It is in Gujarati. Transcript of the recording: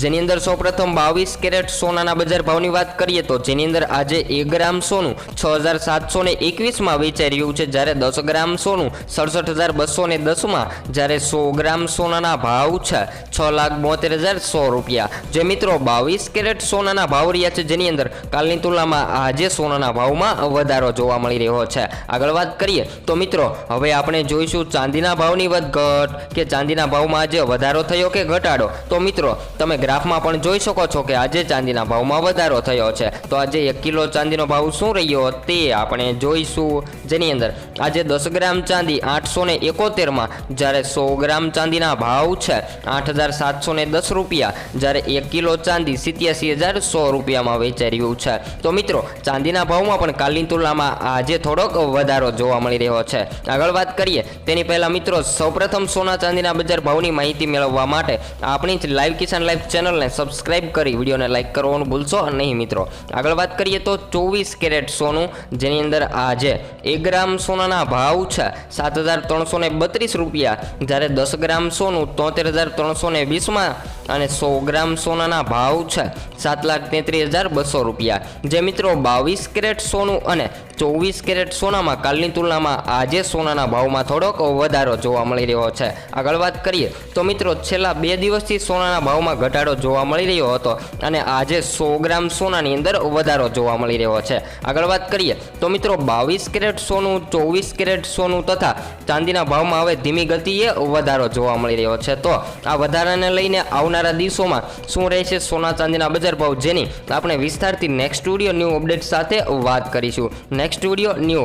જેની અંદર સૌપ્રથમ બાવીસ કેરેટ સોનાના બજાર ભાવની વાત કરીએ તો જેની અંદર આજે એક ગ્રામ સોનું છ હજાર સાતસો ને એકવીસમાં વેચાઈ રહ્યું છે. જ્યારે દસ ગ્રામ સોનું સડસઠ હજાર બસો ને દસમાં જ્યારે સો ગ્રામ સોનાના ભાવ છે છ લાખ બોતેર હજાર સો રૂપિયા. જે મિત્રો બાવીસ કેરેટ સોનાના ભાવ રહ્યા છે જેની અંદર કાલની તુલનામાં આજે સોનાના ભાવમાં વધારો જોવા મળી રહ્યો છે. આગળ વાત કરીએ તો મિત્રો, હવે આપણે જોઈશું ચાંદીના ભાવની વધઘટ કે ચાંદીના ભાવમાં આજે વધારો થયો કે ઘટાડો? તો મિત્રો, તમે ગ્રાફમાં પણ જોઈ શકો છો કે આજે ચાંદીના ભાવમાં વધારો થયો છે. તો આજે એક કિલો ચાંદીનો ભાવ શું રહ્યો તે આપણે જોઈશું. જેની અંદર આજે દસ ગ્રામ ચાંદી આઠસો ને એકોતેરમાં, જ્યારે સો ગ્રામ ચાંદીના ભાવ છે આઠ હજાર સાતસો ને દસ રૂપિયા, જ્યારે એક કિલો ચાંદી સિત્યાસી હજાર સો રૂપિયામાં વેચાઈ રહ્યું છે. તો મિત્રો, ચાંદીના ભાવમાં પણ કાલની તુલનામાં આજે થોડોક વધારો જોવા મળી રહ્યો છે. આગળ વાત કરીએ, તેની પહેલાં મિત્રો, સૌપ્રથમ સોના ચાંદીના બજાર ભાવની માહિતી મેળવવા માટે આપણી જ લાઈવ કિસાન લાઈવ ચેનલને સબસ્ક્રાઇબ કરી વિડીયોને લાઇક કરવાનું ભૂલશો નહીં મિત્રો. આગળ વાત કરીએ તો ચોવીસ કેરેટ સોનું, જેની અંદર આજે એક ગ્રામ સોનાના ભાવ છે સાત હજાર ત્રણસો બત્રીસ રૂપિયા. જ્યારે દસ ગ્રામ સોનું તોતેર હજાર ત્રણસો વીસમાં અને સો ગ્રામ સોનાના ભાવ છે સાત લાખ તેત્રીસ હજાર બસો રૂપિયા. જે મિત્રો બાવીસ કેરેટ સોનું અને ચોવીસ કેરેટ સોનામાં કાલની તુલનામાં આજે સોનાના ભાવમાં થોડોક વધારો જોવા મળી રહ્યો છે. આગળ વાત કરીએ તો મિત્રો છેલ્લા બે દિવસથી સોનાના ભાવમાં ઘટાડો જોવા મળી રહ્યો હતો અને આજે સો ગ્રામ સોનાની અંદર વધારો જોવા મળી રહ્યો છે. આગળ વાત કરીએ તો મિત્રો બાવીસ કેરેટ સોનું, ચોવીસ કેરેટ સોનું તથા ચાંદીના ભાવમાં હવે ધીમી ગતિએ વધારો જોવા મળી રહ્યો છે. તો આ વધારાને લઈને આવનારા દિવસોમાં શું રહેશે સોના ચાંદીના બજાર ભાવ જેની આપણે વિસ્તારથી નેક્સ્ટ સ્ટુડિયો ન્યૂ અપડેટ સાથે વાત કરીશું. Next studio new